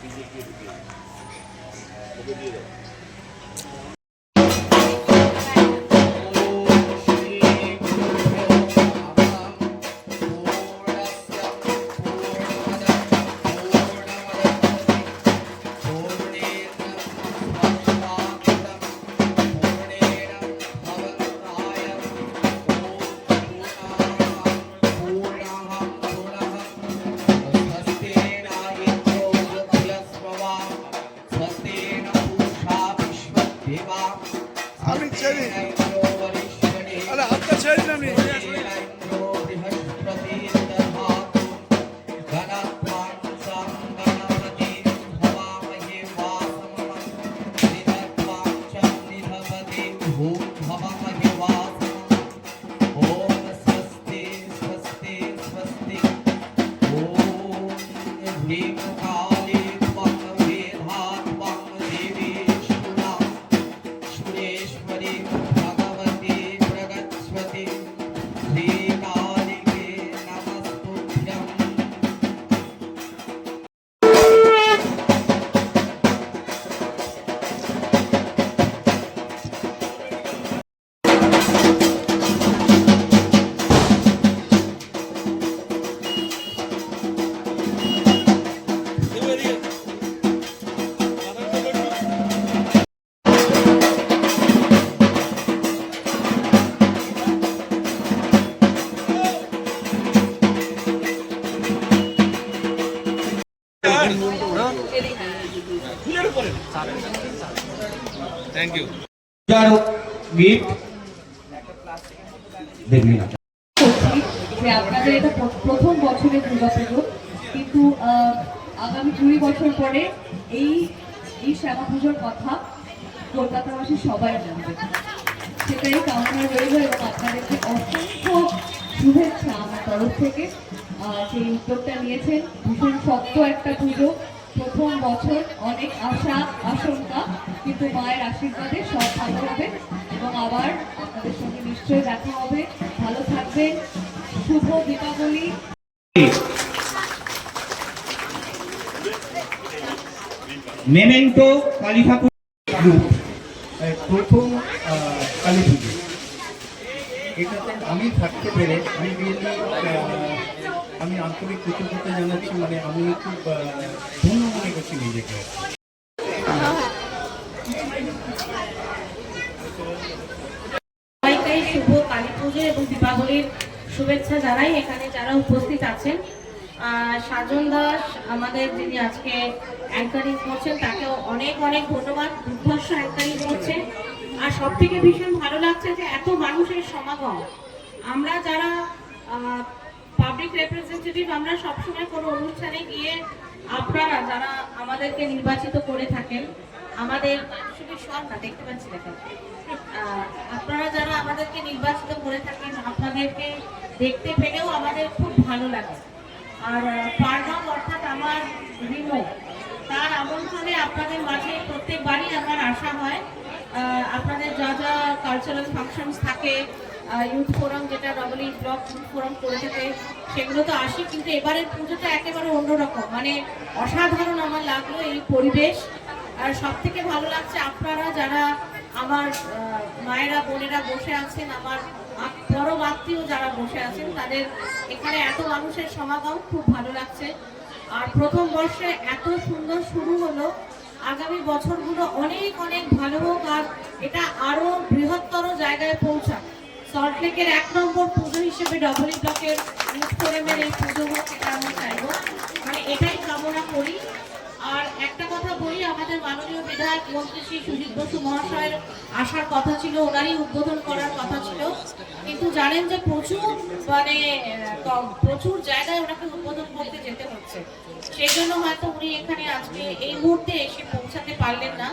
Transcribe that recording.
BJP ఆమె ఇచ్చేది అలా అంత చేది నమ్మి Thank you. you. Thank you gift দেখবি না যে আপনাদের এটা প্রথম বছরের দুর্গাপুজো। কিন্তু আগামী কুড়ি বছর পরে এই এই শ্যামা পুজোর কথা কলকাতাবাসী সবাই জানবে। সেটাই কামনা রইল এবং আপনাদেরকে অসংখ্য শুভেচ্ছা আমার তরফ থেকে। যে উদ্যোগটা নিয়েছেন। ভীষণ শক্ত একটা পুজো। প্রথম বছর অনেক আশা আশঙ্কা কিন্তু মায়ের আশীর্বাদে সব ভালো হবে এবং আবার আপনাদের সঙ্গে নিশ্চয়ই দেখা হবে। ভালো থাকবেন। শুভ দীপাবলি। মেমেন্টো কালী ঠাকুর প্রথম কালী পুজো। এটাতে আমি থাকতে পেরে আমি রিয়েলি আমি আন্তরিক কৃতজ্ঞতা জানাচ্ছি মানে আমি খুব ধন্য মনে করছি নিজেকে। শুভ কালী পুজো এবং দীপাবলির শুভেচ্ছা জানাই। এখানে যারা উপস্থিত আছেন সাজন দাস আমাদের যিনি আজকে অ্যাঙ্কারিং করছেন, তাকেও অনেক অনেক ধন্যবাদ। দুর্ধর্ষ অ্যাঙ্কারিং করছেন। আর সব থেকে ভীষণ ভালো লাগছে যে এত মানুষের সমাগম। আমরা যারা পাবলিক রিপ্রেজেন্টেটিভ আমরা সবসময় কোনো অনুষ্ঠানে গিয়ে আপনারা যারা আমাদেরকে নির্বাচিত করে থাকেন, আমাদের শুধু সব না, দেখতে পাচ্ছি দেখেন আপনারা যারা আমাদেরকে নির্বাচিত করে থাকেন, আপনাদেরকে দেখতে পেলেও আমাদের খুব ভালো লাগে। আর পারগাম অর্থাৎ আমার রিমো, তার আমন্ত্রণে আপনাদের মাঝে প্রত্যেকবারই আমার আশা হয় কালচারাল ফাংশনস থাকে ইউথ ফোরাম যেটা ডবল ব্লক ইউথ ফোরাম করে থাকে, সেগুলো তো আসি, কিন্তু এবারের পুজোটা একেবারে অন্যরকম। মানে অসাধারণ আমার লাগল এই পরিবেশ। আর সব থেকে ভালো লাগছে আপনারা যারা আমার মায়েরা, বোনেরা বসে আছেন, আমার পরম আত্মীয় যারা বসে আছেন, তাদের এখানে এত মানুষের সমাগম খুব ভালো লাগছে। আর প্রথম বর্ষে এত সুন্দর শুরু হলো আগামী বছরগুলো অনেক অনেক ভালো হোক আর এটা আরও বৃহত্তর জায়গায় পৌঁছাক। সল্টলেকের এক নম্বর পুজো হিসেবে ডবলি ব্লকের ফোরামের এই পুজো হোক এটা আমি চাইব। মানে এটাই কামনা করি। আর একটা কথা বলি, আমাদের মাননীয় বিধায়ক মন্ত্রী শ্রী সুজিত বসু মহাশয়ের আসার কথা ছিল, ওনারই উদ্বোধন করার কথা ছিল। কিন্তু জানেন যে প্রচুর মানে প্রচুর জায়গায় ওনাকে উদ্বোধন করতে সেই জন্য হয়তো উনি এখানে আজকে এই মুহূর্তে এসে পৌঁছাতে পারলেন না।